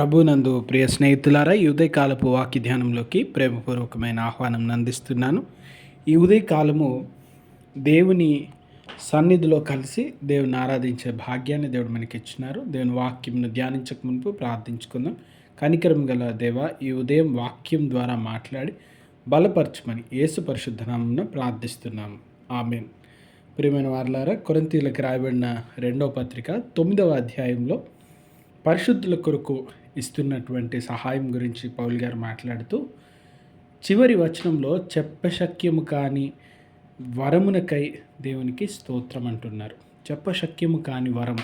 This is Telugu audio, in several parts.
ప్రభునందు ప్రియ స్నేహితులారా ఈ ఉదయకాలపు వాక్య ధ్యానంలోకి ప్రేమపూర్వకమైన ఆహ్వానం అందిస్తున్నాను ఈ ఉదయకాలము దేవుని సన్నిధిలో కలిసి దేవుని ఆరాధించే భాగ్యాన్ని దేవుడు మనకి ఇచ్చినారు దేవుని వాక్యంను ధ్యానించక మునుపు ప్రార్థించుకుందాం. కనికరం గల దేవ ఈ ఉదయం వాక్యం ద్వారా మాట్లాడి బలపరచమని యేసు పరిశుద్ధనామం ప్రార్థిస్తున్నాము. ఆమెన్. ప్రియమైన వారులారా కొరంతీలకు రాయబడిన రెండవ పత్రిక తొమ్మిదవ అధ్యాయంలో పరిశుద్ధుల కొరకు ఇస్తున్నటువంటి సహాయం గురించి పౌల్ గారు మాట్లాడుతూ చివరి వచనంలో చెప్పశక్యము కాని వరమునకై దేవునికి స్తోత్రం అంటున్నారు. చెప్పశక్యము కాని వరం.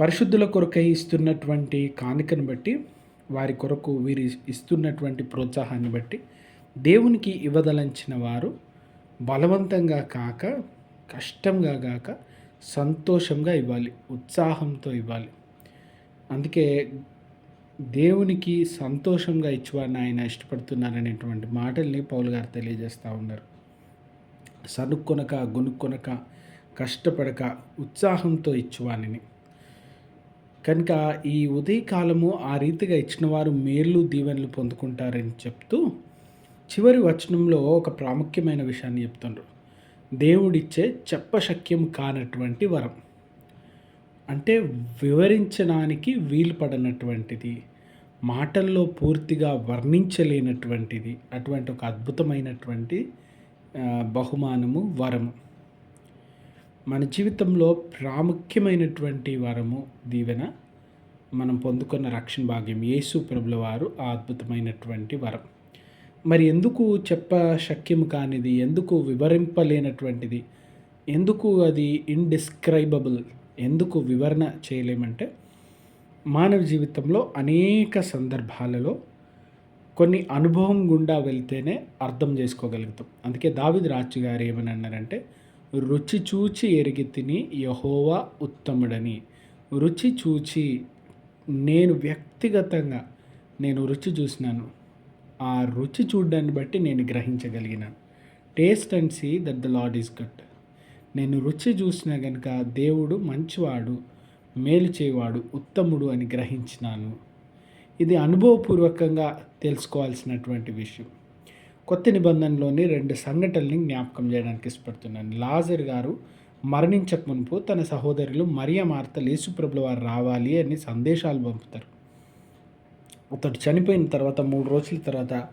పరిశుద్ధుల కొరకై ఇస్తున్నటువంటి కానుకను బట్టి వారి కొరకు వీరి ఇస్తున్నటువంటి ప్రోత్సాహాన్ని బట్టి దేవునికి ఇవ్వదలంచిన వారు బలవంతంగా కాక కష్టంగా కాక సంతోషంగా ఇవ్వాలి ఉత్సాహంతో ఇవ్వాలి. అందుకే దేవునికి సంతోషంగా ఇచ్చేవాడిని ఆయన ఇష్టపడుతున్నారనేటువంటి మాటల్ని పౌలు గారు తెలియజేస్తూ ఉన్నారు. సనుక్కొనక గొనుక్కొనక కష్టపడక ఉత్సాహంతో ఇచ్చేవాడిని కనుక ఈ ఉదయకాలము ఆ రీతిగా ఇచ్చిన వారు మేలు దీవెనలు పొందుకుంటారని చెప్తూ చివరి వచనంలో ఒక ప్రాముఖ్యమైన విషయాన్ని చెప్తుండ్రు. దేవుడిచ్చే చెప్పశక్యం కానటువంటి వరం. అంటే వివరించడానికి వీలు పడనటువంటిది మాటల్లో పూర్తిగా వర్ణించలేనటువంటిది అటువంటి ఒక అద్భుతమైనటువంటి బహుమానము వరము. మన జీవితంలో ప్రాముఖ్యమైనటువంటి వరము దీవెన మనం పొందుకున్న రక్షణ భాగ్యం యేసు ప్రభుల వారు ఆ అద్భుతమైనటువంటి వరం. మరి ఎందుకు చెప్ప శక్యము కానిది ఎందుకు వివరింపలేనటువంటిది ఎందుకు అది ఇండిస్క్రైబబుల్ ఎందుకు వివరణ చేయలేమంటే మానవ జీవితంలో అనేక సందర్భాలలో కొన్ని అనుభవం గుండా వెళ్తేనే అర్థం చేసుకోగలుగుతాం. అందుకే దావిద్ రాజు గారు ఏమని అన్నారంటే రుచి చూచి ఎరిగి తిని యహోవా ఉత్తముడని. రుచి చూచి నేను వ్యక్తిగతంగా నేను రుచి చూసినాను. ఆ రుచి చూడడాన్ని బట్టి నేను గ్రహించగలిగినాను. Taste and see that the lord is good నేను రుచి చూసినా కనుక దేవుడు మంచివాడు మేలు చేయవాడు ఉత్తముడు అని గ్రహించినాను. ఇది అనుభవపూర్వకంగా తెలుసుకోవాల్సినటువంటి విషయం. కొత్త నిబంధనలోని రెండు సంఘటనల్ని జ్ఞాపకం చేయడానికి ఇష్టపడుతున్నాను. లాజర్ గారు మరణించక మునుపు తన సహోదరులు మరియ మార్త యేసుప్రభుల వారు రావాలి అని సందేశాలు పంపుతారు. అతడు చనిపోయిన తర్వాత మూడు రోజుల తర్వాత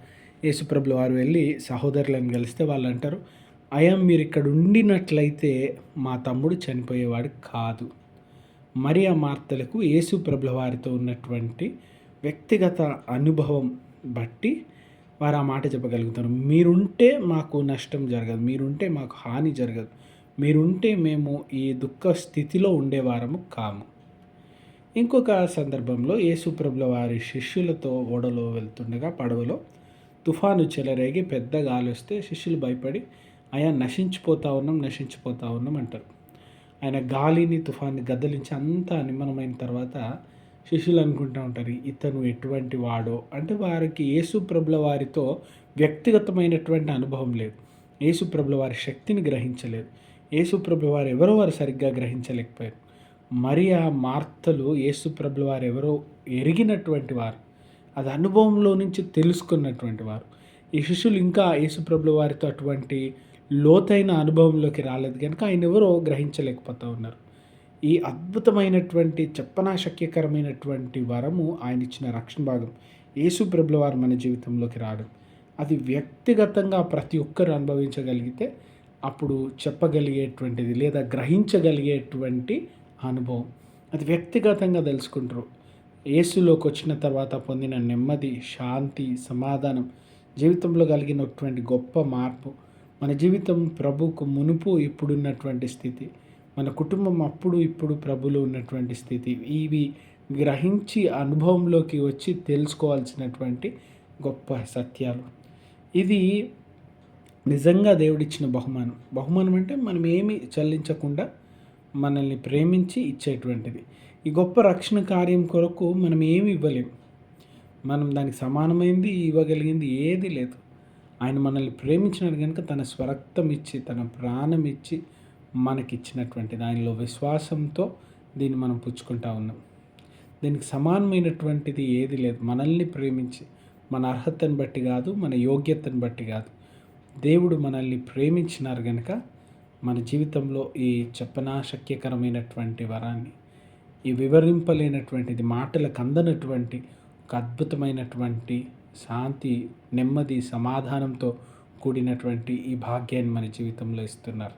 యేసుప్రభుల వారు వెళ్ళి సహోదరులను కలిస్తే వాళ్ళు అంటారు అయా మీరు ఇక్కడ ఉండినట్లయితే మా తమ్ముడు చనిపోయేవాడు కాదు. మరి ఆ మార్తలకు యేసు ప్రభుల వారితో ఉన్నటువంటి వ్యక్తిగత అనుభవం బట్టి వారు ఆ మాట చెప్పగలుగుతారు. మీరుంటే మాకు నష్టం జరగదు మీరుంటే మాకు హాని జరగదు మీరుంటే మేము ఈ దుఃఖ స్థితిలో ఉండేవారము కాము. ఇంకొక సందర్భంలో యేసుప్రభుల వారి శిష్యులతో ఓడలో వెళ్తుండగా పడవలో తుఫాను చెలరేగి పెద్ద గాలి వస్తే శిష్యులు భయపడి అయా నశించిపోతా ఉన్నాం నశించిపోతా ఉన్నాం అంటారు. ఆయన గాలిని తుఫాన్ని గద్దలించి అంతా నిమ్మనమైన తర్వాత శిష్యులు అనుకుంటూ ఉంటారు ఇతను ఎటువంటి వాడో? అంటే వారికి యేసుప్రభుల వారితో వ్యక్తిగతమైనటువంటి అనుభవం లేదు. యేసుప్రభుల వారి శక్తిని గ్రహించలేదు. యేసుప్రభుల వారు ఎవరో వారు సరిగ్గా గ్రహించలేకపోయారు. మరి ఆ మార్తలు యేసుప్రభుల వారు ఎవరో ఎరిగినటువంటి వారు. అది అనుభవంలో నుంచి తెలుసుకున్నటువంటి వారు. ఈ శిష్యులు ఇంకా యేసుప్రభుల వారితో అటువంటి లోతైన అనుభవంలోకి రాలేదు. కనుక ఆయన ఎవరో గ్రహించలేకపోతూ ఉన్నారు ఈ అద్భుతమైనటువంటి చెప్పనాశక్యకరమైనటువంటి వరము ఆయన ఇచ్చిన రక్షణ భాగం. యేసు ప్రభుల వారు మన జీవితంలోకి రావడం. అది వ్యక్తిగతంగా ప్రతి ఒక్కరు అనుభవించగలిగితే అప్పుడు చెప్పగలిగేటువంటిది లేదా గ్రహించగలిగేటువంటి అనుభవం. అది వ్యక్తిగతంగా తెలుసుకుంటారు. యేసులోకి వచ్చిన తర్వాత పొందిన నెమ్మది శాంతి సమాధానం జీవితంలో కలిగినటువంటి గొప్ప మార్పు మన జీవితం ప్రభుకు మునుపు ఇప్పుడున్నటువంటి స్థితి. మన కుటుంబం అప్పుడు ఇప్పుడు ప్రభులో ఉన్నటువంటి స్థితి. ఇవి గ్రహించి అనుభవంలోకి వచ్చి తెలుసుకోవాల్సినటువంటి గొప్ప సత్యాలు. ఇది నిజంగా దేవుడిచ్చిన బహుమానం. బహుమానం అంటే మనం ఏమి చెల్లించకుండా మనల్ని ప్రేమించి ఇచ్చేటువంటిది. ఈ గొప్ప రక్షణ కార్యం కొరకు మనం ఏమి ఇవ్వలేము మనం దానికి సమానమైంది ఇవ్వగలిగింది ఏది లేదు. ఆయన మనల్ని ప్రేమించినాడు కనుక తన స్వరక్తం ఇచ్చి తన ప్రాణం ఇచ్చి మనకిచ్చినటువంటిది. ఆయనలో విశ్వాసంతో దీన్ని మనం పుచ్చుకుంటా ఉన్నాం. దీనికి సమానమైనటువంటిది ఏది లేదు. మనల్ని ప్రేమించి మన అర్హతను బట్టి కాదు మన యోగ్యతను బట్టి కాదు. దేవుడు మనల్ని ప్రేమించినారు కనుక మన జీవితంలో ఈ చెప్పనాశక్యకరమైనటువంటి వరాన్ని ఈ వివరింపలేనటువంటిది మాటలకు అందనటువంటి ఒక అద్భుతమైనటువంటి శాంతి నెమ్మది సమాధానంతో కూడినటువంటి ఈ భాగ్యాన్ని మన జీవితంలో ఇస్తున్నారు.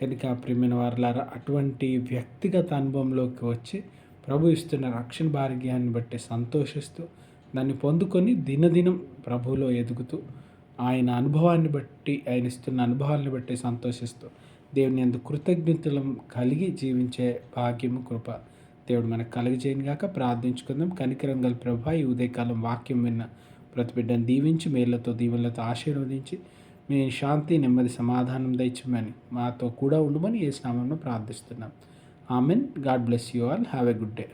కనుక ప్రియమైన వారులారా అటువంటి వ్యక్తిగత అనుభవంలోకి వచ్చి ప్రభు ఇస్తున్న రక్షణ భాగ్యాన్ని బట్టి సంతోషిస్తూ దాన్ని పొందుకొని దినదినం ప్రభువులో ఎదుగుతూ ఆయన అనుభవాన్ని బట్టి ఆయన ఇస్తున్న అనుభవాన్ని బట్టి సంతోషిస్తూ దేవుని ఎందుకు కృతజ్ఞతలు కలిగి జీవించే భాగ్యము కృప దేవుడు మనకు కలిగజేయను గాక ప్రార్థించుకుందాం. కనికరం గల ప్రభా ఈ ఉదయకాలం వాక్యం విన్న ప్రతి బిడ్డను దీవించి మేళ్ళతో దీవులతో ఆశీర్వదించి మీ శాంతి నెమ్మది సమాధానం దయచమని మాతో కూడా ఉండమని ఏ స్నామంలో ప్రార్థిస్తున్నాం. Amen. God bless you all. Have a good day.